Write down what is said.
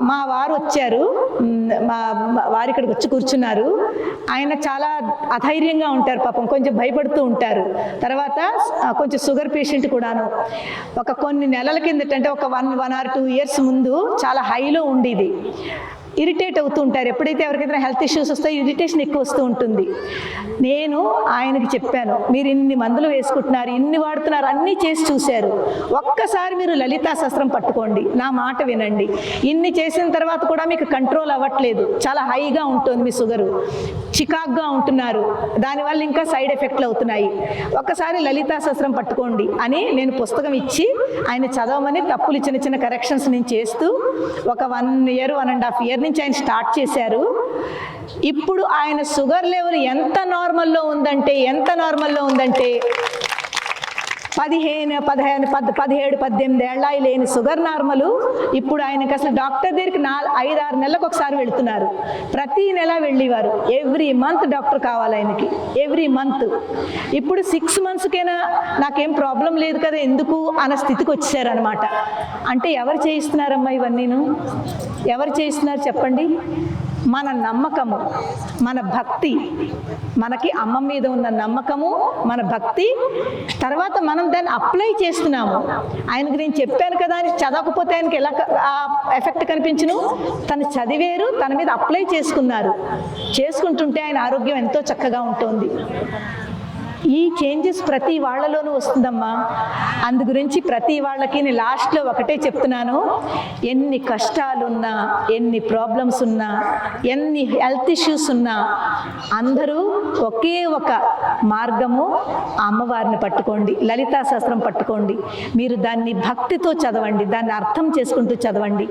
మా వారు వచ్చారు. మా వారు ఇక్కడికి వచ్చి కూర్చున్నారు. ఆయన చాలా అధైర్యంగా ఉంటారు పాపం కొంచెం భయపడుతూ ఉంటారు. తర్వాత కొంచెం షుగర్ పేషెంట్ కూడాను. ఒక కొన్ని నెలల కిందట అంటే ఒక one one or two years ముందు చాలా హైలో ఉండేది. ఇరిటేట్ అవుతూ ఉంటారు. ఎప్పుడైతే ఎవరికైనా హెల్త్ ఇష్యూస్ వస్తాయో ఇరిటేషన్ ఎక్కువ వస్తూ ఉంటుంది. నేను ఆయనకి చెప్పాను మీరు ఇన్ని మందులు వేసుకుంటున్నారు ఇన్ని వాడుతున్నారు అన్నీ చేసి చూశారు. ఒక్కసారి మీరు లలితా శస్త్రం పట్టుకోండి. నా మాట వినండి. ఇన్ని చేసిన తర్వాత కూడా మీకు కంట్రోల్ అవ్వట్లేదు. చాలా హైగా ఉంటుంది మీ షుగరు. చికాక్గా ఉంటున్నారు. దానివల్ల ఇంకా సైడ్ ఎఫెక్ట్లు అవుతున్నాయి. ఒక్కసారి లలితా శస్త్రం పట్టుకోండి అని నేను పుస్తకం ఇచ్చి ఆయన చదవమని తప్పులు చిన్న చిన్న కరెక్షన్స్ నేను చేస్తూ ఒక one year one and half year నుంచి ఆయన స్టార్ట్ చేశారు. ఇప్పుడు ఆయన షుగర్ లెవెల్ ఎంత నార్మల్లో ఉందంటే ఎంత నార్మల్లో ఉందంటే పదిహేను పదిహేను పద్ పదిహేడు పద్దెనిమిది ఏళ్ళ లేని షుగర్ నార్మలు ఇప్పుడు ఆయనకి అసలు డాక్టర్ దగ్గరికి నాలుగు ఐదు ఆరు నెలలకు ఒకసారి వెళ్తున్నారు. ప్రతి నెల వెళ్ళేవారు. ఎవ్రీ మంత్ డాక్టర్ కావాలి ఆయనకి. ఎవ్రీ మంత్ ఇప్పుడు సిక్స్ మంత్స్కైనా నాకేం ప్రాబ్లం లేదు కదా ఎందుకు అన్న స్థితికి వచ్చారనమాట అంటే ఎవరు చేయిస్తున్నారమ్మా ఇవన్నీను? ఎవరు చేయిస్తున్నారు చెప్పండి? మన నమ్మకము మన భక్తి మనకి అమ్మ మీద ఉన్న నమ్మకము మన భక్తి. తర్వాత మనం దాన్ని అప్లై చేస్తున్నాము. ఆయనకు నేను చెప్పాను కదా అని చదవకపోతే ఆయనకి ఎలా ఎఫెక్ట్ కనిపించను? తను చదివేరు తన మీద అప్లై చేసుకున్నారు. చేసుకుంటుంటే ఆయన ఆరోగ్యం ఎంతో చక్కగా ఉంటుంది. ఈ చేంజెస్ ప్రతి వాళ్ళలోనూ వస్తుందమ్మా. అందు గురించి ప్రతి వాళ్ళకి నేను లాస్ట్లో ఒకటే చెప్తున్నాను. ఎన్ని కష్టాలున్నా ఎన్ని ప్రాబ్లమ్స్ ఉన్నా ఎన్ని హెల్త్ ఇష్యూస్ ఉన్నా అందరూ ఒకే ఒక మార్గము అమ్మవారిని పట్టుకోండి లలితా శాస్త్రం పట్టుకోండి. మీరు దాన్ని భక్తితో చదవండి దాన్ని అర్థం చేసుకుంటూ చదవండి.